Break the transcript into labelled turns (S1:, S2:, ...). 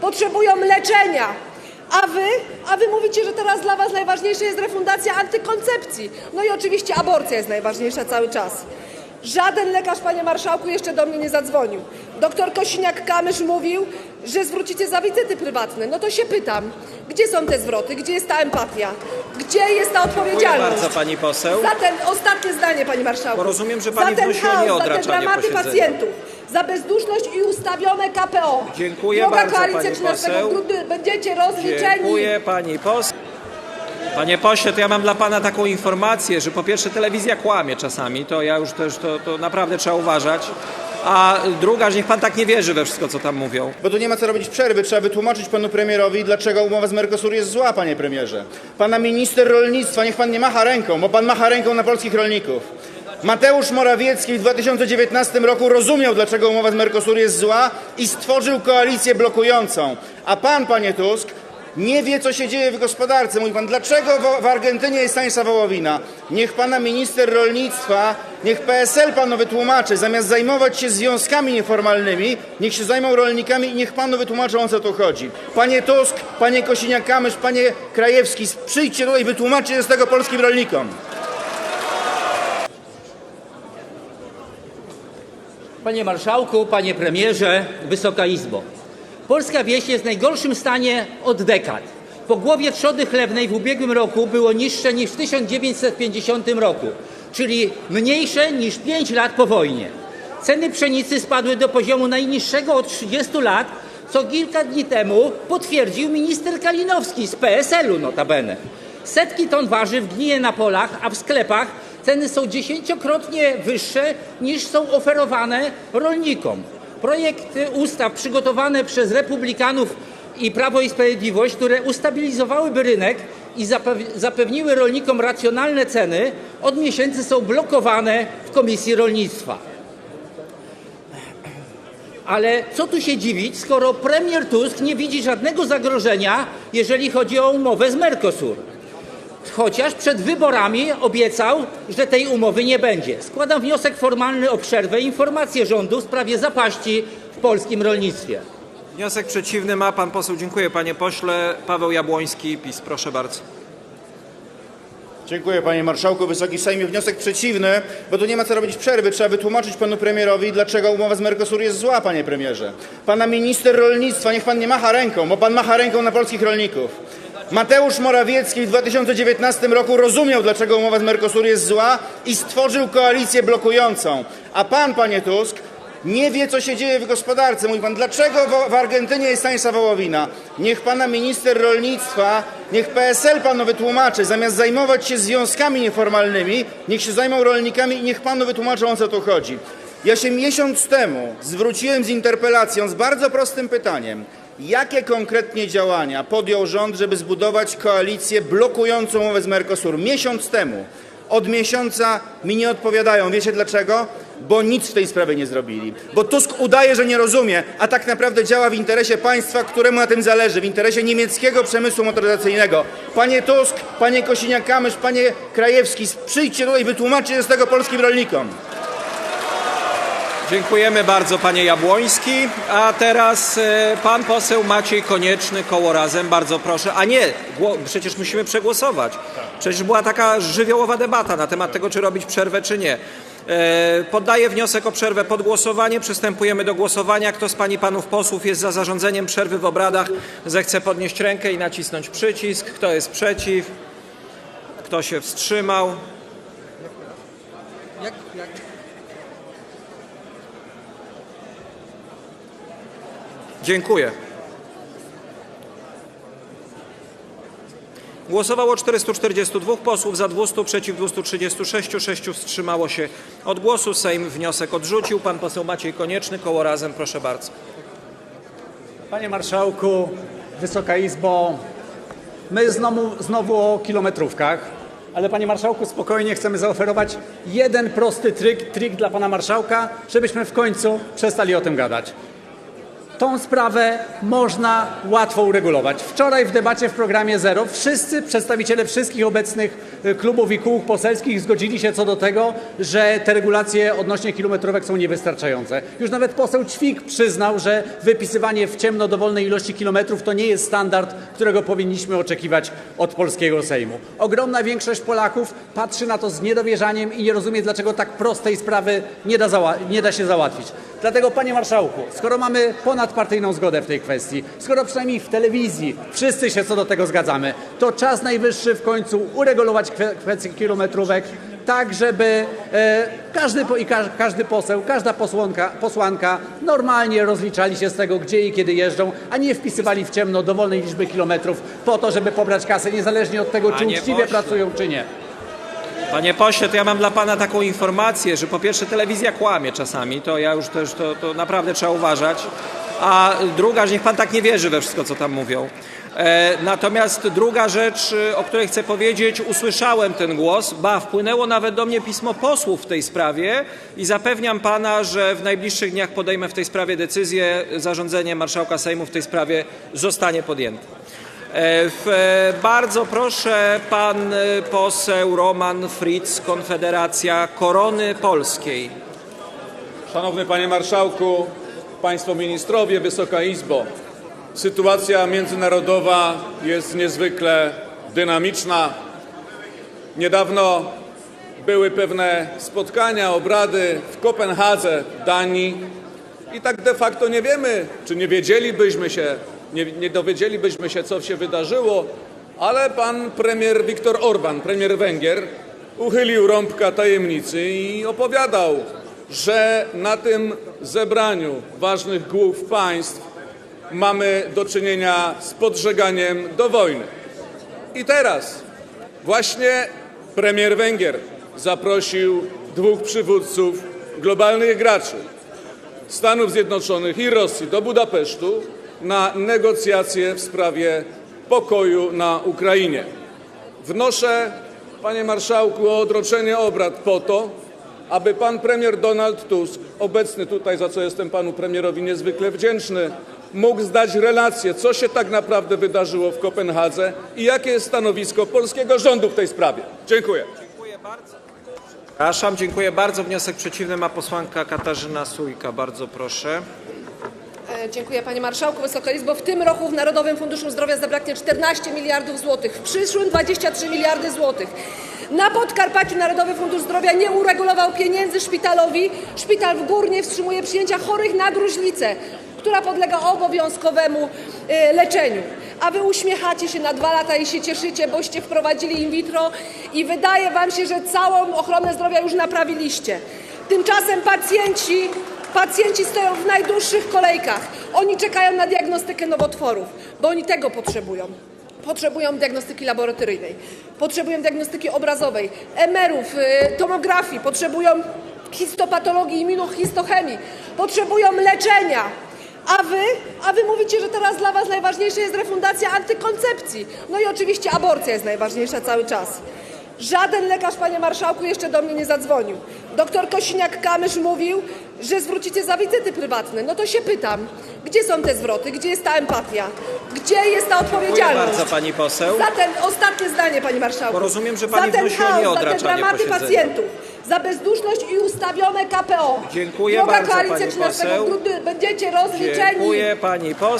S1: potrzebują leczenia. A wy? A wy mówicie, że teraz dla was najważniejsza jest refundacja antykoncepcji. No i oczywiście aborcja jest najważniejsza cały czas. Żaden lekarz, panie marszałku, jeszcze do mnie nie zadzwonił. Doktor Kosiniak-Kamysz mówił, że zwrócicie za wizyty prywatne. No to się pytam, gdzie są te zwroty, gdzie jest ta empatia, gdzie jest ta
S2: Dziękuję
S1: odpowiedzialność?
S2: bardzo pani poseł.
S1: Za ten ostatnie zdanie, panie marszałku.
S2: Bo rozumiem, że pani
S1: za ten chaos, za te dramaty pacjentów, za bezduszność i ustawione KPO.
S2: Dziękuję
S1: Droga
S2: bardzo,
S1: koalicja
S2: pani
S1: 13
S2: poseł.
S1: grudnia, będziecie rozliczeni.
S2: Dziękuję pani poseł. Panie pośle, to ja mam dla pana taką informację, że po pierwsze telewizja kłamie czasami, to ja już też, to, to naprawdę trzeba uważać. A druga, że niech pan tak nie wierzy we wszystko, co tam mówią.
S3: Bo tu nie ma co robić przerwy, trzeba wytłumaczyć panu premierowi, dlaczego umowa z Mercosur jest zła, panie premierze. Pana minister rolnictwa, niech pan nie macha ręką, bo pan macha ręką na polskich rolników. Mateusz Morawiecki w 2019 roku rozumiał, dlaczego umowa z Mercosur jest zła i stworzył koalicję blokującą. A pan, panie Tusk, nie wie, co się dzieje w gospodarce. Mówi pan, dlaczego w, Argentynie jest tańsza wołowina? Niech pana minister rolnictwa, niech PSL panu wytłumaczy, zamiast zajmować się związkami nieformalnymi, niech się zajmą rolnikami i niech panu wytłumaczą, o co tu chodzi. Panie Tusk, panie Kosiniak-Kamysz, panie Krajewski, przyjdźcie tutaj i wytłumaczcie z tego polskim rolnikom.
S4: Panie marszałku, panie premierze, Wysoka Izbo. Polska wieś jest w najgorszym stanie od dekad. Pogłowie trzody chlewnej w ubiegłym roku było niższe niż w 1950 roku, czyli mniejsze niż 5 lat po wojnie. Ceny pszenicy spadły do poziomu najniższego od 30 lat, co kilka dni temu potwierdził minister Kalinowski z PSL-u notabene. Setki ton warzyw gnije na polach, a w sklepach ceny są dziesięciokrotnie wyższe niż są oferowane rolnikom. Projekty ustaw przygotowane przez Republikanów i Prawo i Sprawiedliwość, które ustabilizowałyby rynek i zapew- zapewniły rolnikom racjonalne ceny, od miesięcy są blokowane w Komisji Rolnictwa. Ale co tu się dziwić, skoro premier Tusk nie widzi żadnego zagrożenia, jeżeli chodzi o umowę z Mercosur. Chociaż przed wyborami obiecał, że tej umowy nie będzie. Składam wniosek formalny o przerwę i informację rządu w sprawie zapaści w polskim rolnictwie.
S2: Wniosek przeciwny ma pan poseł, dziękuję panie pośle, Paweł Jabłoński, PiS, proszę bardzo.
S3: Dziękuję panie marszałku, wysoki Sejmie. Wniosek przeciwny, bo tu nie ma co robić przerwy, trzeba wytłumaczyć panu premierowi, dlaczego umowa z Mercosur jest zła, panie premierze. Pana minister rolnictwa, niech pan nie macha ręką, bo pan macha ręką na polskich rolników. Mateusz Morawiecki w 2019 roku rozumiał, dlaczego umowa z Mercosur jest zła i stworzył koalicję blokującą. A pan, panie Tusk, nie wie, co się dzieje w gospodarce. Mówi pan, dlaczego w, Argentynie jest tańsza wołowina? Niech pana minister rolnictwa, niech PSL panu wytłumaczy, zamiast zajmować się związkami nieformalnymi, niech się zajmą rolnikami i niech panu wytłumaczą, o co tu chodzi. Ja się miesiąc temu zwróciłem z interpelacją z bardzo prostym pytaniem. Jakie konkretnie działania podjął rząd, żeby zbudować koalicję blokującą umowę z Mercosur? Miesiąc temu. Od miesiąca mi nie odpowiadają. Wiecie dlaczego? Bo nic w tej sprawie nie zrobili. Bo Tusk udaje, że nie rozumie, a tak naprawdę działa w interesie państwa, któremu na tym zależy, w interesie niemieckiego przemysłu motoryzacyjnego. Panie Tusk, panie Kosiniak-Kamysz, panie Krajewski, przyjdźcie tutaj i wytłumaczcie z tego polskim rolnikom.
S2: Dziękujemy bardzo panie Jabłoński. A teraz e, pan poseł Maciej Konieczny, koło Razem, bardzo proszę. A nie, przecież musimy przegłosować. Przecież była taka żywiołowa debata na temat tego, czy robić przerwę, czy nie. E, Poddaję wniosek o przerwę pod głosowanie. Przystępujemy do głosowania. Kto z pań i panów posłów jest za zarządzeniem przerwy w obradach, zechce podnieść rękę i nacisnąć przycisk. Kto jest przeciw? Kto się wstrzymał? Dziękuję. Głosowało 442 posłów, za 200, przeciw 236, 6 wstrzymało się od głosu. Sejm wniosek odrzucił. Pan poseł Maciej Konieczny, koło Razem, proszę bardzo.
S5: Panie Marszałku, Wysoka Izbo, my znowu, znowu o kilometrówkach, ale Panie Marszałku, spokojnie chcemy zaoferować jeden prosty trik, trik dla Pana Marszałka, żebyśmy w końcu przestali o tym gadać. Tą sprawę można łatwo uregulować. Wczoraj w debacie w programie Zero wszyscy przedstawiciele wszystkich obecnych y, klubów i kół poselskich zgodzili się co do tego, że te regulacje odnośnie kilometrówek są niewystarczające. Już nawet poseł Ćwik przyznał, że wypisywanie w ciemno dowolnej ilości kilometrów to nie jest standard, którego powinniśmy oczekiwać od polskiego Sejmu. Ogromna większość Polaków patrzy na to z niedowierzaniem i nie rozumie, dlaczego tak prostej sprawy nie da, nie da się załatwić. Dlatego, panie marszałku, skoro mamy ponadpartyjną zgodę w tej kwestii, skoro przynajmniej w telewizji wszyscy się co do tego zgadzamy, to czas najwyższy w końcu uregulować kwe- kwestię kilometrówek, tak żeby e, każdy, po- i każ, każdy poseł, każda posłanka, posłanka normalnie rozliczali się z tego, gdzie i kiedy jeżdżą, a nie wpisywali w ciemno dowolnej liczby kilometrów po to, żeby pobrać kasę, niezależnie od tego, czy uczciwie pracują, czy nie.
S2: Panie pośle, to ja mam dla pana taką informację, że po pierwsze telewizja kłamie czasami, to ja już też to, to naprawdę trzeba uważać. A druga, że niech pan tak nie wierzy we wszystko, co tam mówią. E, natomiast druga rzecz, y, o której chcę powiedzieć, usłyszałem ten głos, ba, wpłynęło nawet do mnie pismo posłów w tej sprawie i zapewniam pana, że w najbliższych dniach podejmę w tej sprawie decyzję, zarządzenie marszałka Sejmu w tej sprawie zostanie podjęte. E, e, bardzo proszę pan poseł Roman Fritz, Konfederacja Korony Polskiej.
S6: Szanowny Panie Marszałku, Państwo Ministrowie, Wysoka Izbo. Sytuacja międzynarodowa jest niezwykle dynamiczna. Niedawno były pewne spotkania, obrady w Kopenhadze, Danii i tak de facto nie wiemy, czy nie wiedzielibyśmy się, nie, nie dowiedzielibyśmy się, co się wydarzyło, ale pan premier Viktor Orban, premier Węgier, uchylił rąbka tajemnicy i opowiadał, że na tym zebraniu ważnych głów państw mamy do czynienia z podżeganiem do wojny. I teraz właśnie premier Węgier zaprosił dwóch przywódców globalnych graczy Stanów Zjednoczonych i Rosji do Budapesztu na negocjacje w sprawie pokoju na Ukrainie. Wnoszę, panie marszałku, o odroczenie obrad po to, aby pan premier Donald Tusk, obecny tutaj, za co jestem panu premierowi niezwykle wdzięczny, mógł zdać relację, co się tak naprawdę wydarzyło w Kopenhadze i jakie jest stanowisko polskiego rządu w tej sprawie. Dziękuję.
S2: Przepraszam, dziękuję bardzo. Wniosek przeciwny ma posłanka Katarzyna Sójka. Bardzo proszę.
S1: Dziękuję Panie Marszałku. Wysoka Izbo. W tym roku w Narodowym Funduszu Zdrowia zabraknie 14 miliardów złotych, w przyszłym 23 miliardy złotych. Na Podkarpaciu Narodowy Fundusz Zdrowia nie uregulował pieniędzy szpitalowi. Szpital w Górnie wstrzymuje przyjęcia chorych na gruźlicę, która podlega obowiązkowemu e, leczeniu. A wy uśmiechacie się na dwa lata i się cieszycie, boście wprowadzili in vitro i wydaje wam się, że całą ochronę zdrowia już naprawiliście. Tymczasem pacjenci Pacjenci stoją w najdłuższych kolejkach. Oni czekają na diagnostykę nowotworów, bo oni tego potrzebują. Potrzebują diagnostyki laboratoryjnej, potrzebują diagnostyki obrazowej, emerów, y, tomografii, potrzebują histopatologii, immunohistochemii, potrzebują leczenia. A wy, a wy mówicie, że teraz dla was najważniejsza jest refundacja antykoncepcji. No i oczywiście aborcja jest najważniejsza cały czas. Żaden lekarz, panie marszałku, jeszcze do mnie nie zadzwonił. Doktor Kosiniak-Kamysz mówił, że zwrócicie za wizyty prywatne. No to się pytam, gdzie są te zwroty, gdzie jest ta empatia, gdzie jest ta
S2: Dziękuję
S1: odpowiedzialność?
S2: bardzo pani poseł.
S1: Za ten ostatnie zdanie, pani marszałku.
S2: Bo rozumiem, że pani
S1: za ten
S2: wnosi o
S1: chaos, za te
S2: nieodraczanie
S1: dramaty
S2: posiedzenia.
S1: pacjentów, za bezduszność i ustawione KPO.
S2: Dziękuję
S1: Droga
S2: bardzo,
S1: koalicja
S2: pani
S1: 13
S2: poseł.
S1: grudnia będziecie rozliczeni.
S2: Dziękuję pani poseł.